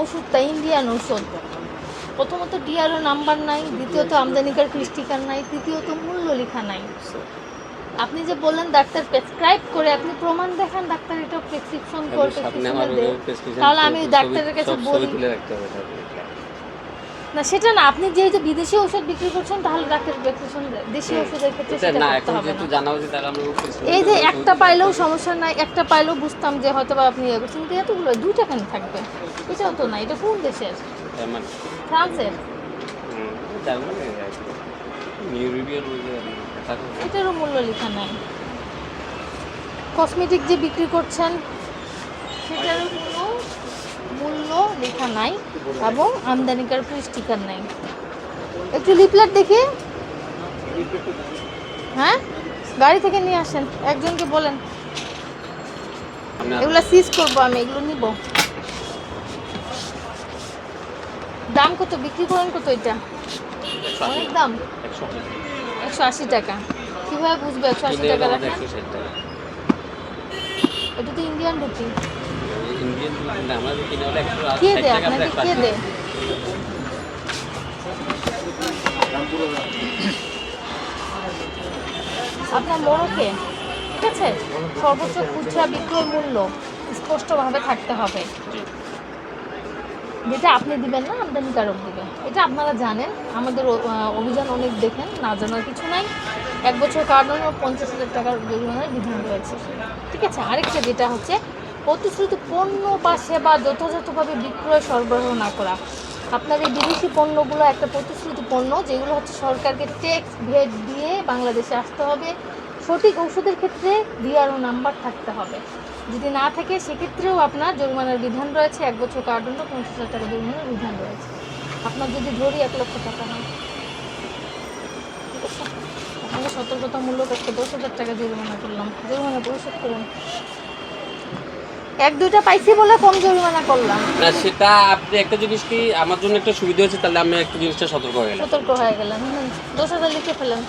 ওষুধটা ইন্ডিয়ান ওষুধ। প্রথমত ডিআরও নাম্বার নাই দ্বিতীয়ত আমদানিকার ক্রিস্টিকার নাই তৃতীয়ত মূল্য লেখা নাই। আপনি যে বললেন ডাক্তার প্রেসক্রাইব করে আপনি প্রমাণ দেখান ডাক্তার এটা প্রেসক্রিপশন দেয়। তাহলে আমি ডাক্তারের কাছে বলি না সেটা না আপনি যেহেতু বিদেশি ওষুধ বিক্রি করছেন তাহলে ডাক্তার প্রেসক্রিপশন দেশি ওষুধের ক্ষেত্রে সেটা না এখন হবে যেহেতু জানা উচিত তাহলে আমরা এই যে একটা পাইলেও সমস্যা নাই একটা পাইলেও বুঝতাম যে হয়তো বা আপনি ইয়ে করছেন কিন্তু এতগুলো দুইটা কেন থাকবে? এটাও তো না এটা কোন দেশের? তার মানে ফ্রান্সের। এটারও মূল্য লেখা নাই। কসমেটিক যে বিক্রি করছেন সেটারও মূল্য লেখা নাই এবং আমদানিকার স্টিকার নাই। একটু লিফলেট দেখি। হ্যাঁ? গাড়ি থেকে নিয়ে আসেন। একজনকে বলেন। এগুলো সিজ করব আমি এগুলো নিব। দাম কত? বিক্রি করেন কত এটা? অনেক দাম। একশো আশি টাকা। কীভাবে বুঝবে একশো আশি টাকা এটা তো ইন্ডিয়ান রুটি কে দে? আপনাকে কে দে? আপনার মোড়কে ঠিক আছে? সর্বোচ্চ খুচরা বিক্রয় মূল্য স্পষ্টভাবে থাকতে হবে। যেটা আপনি দিবেন না আমদানিকারক দিবে এটা আপনারা জানেন। আমাদের অভিযান অনেক দেখেন না জানার কিছু নাই। এক বছর কারণ পঞ্চাশ হাজার টাকার জরিমানার বিধান রয়েছে। ঠিক আছে? আরেকটা যেটা হচ্ছে প্রতিশ্রুত পণ্য বা সেবা যথাযথভাবে বিক্রয় সরবরাহ না করা। আপনার এই বিদেশি পণ্যগুলো একটা প্রতিশ্রুতি পণ্য, যেগুলো হচ্ছে সরকারকে ট্যাক্স ভেট দিয়ে বাংলাদেশে আসতে হবে। সঠিক ওষুধের ক্ষেত্রে ডিআরও নাম্বার থাকতে হবে। যদি না থাকে, সেক্ষেত্রেও আপনার জরিমানার বিধান রয়েছে। এক বছর কার্ডন পঞ্চাশ হাজার টাকা জরিমানার বিধান রয়েছে। আপনার যদি ধরি এক লক্ষ টাকা হয় আপনাকে সতর্কতামূলক একটা দশ হাজার টাকা জরিমানা করলাম। জরিমানা পরিশোধ করুন। এক দুইটা পাইছি বলে কম জরিমানা করলাম? না সেটা আপনি একটা জিনিস কি আমার জন্য একটা সুবিধা হয়েছে তাহলে আমি একটা জিনিসটা সতর্ক হয়ে গেলাম। সতর্ক হয়ে গেলাম। দশ হাজার লিখে ফেলেন।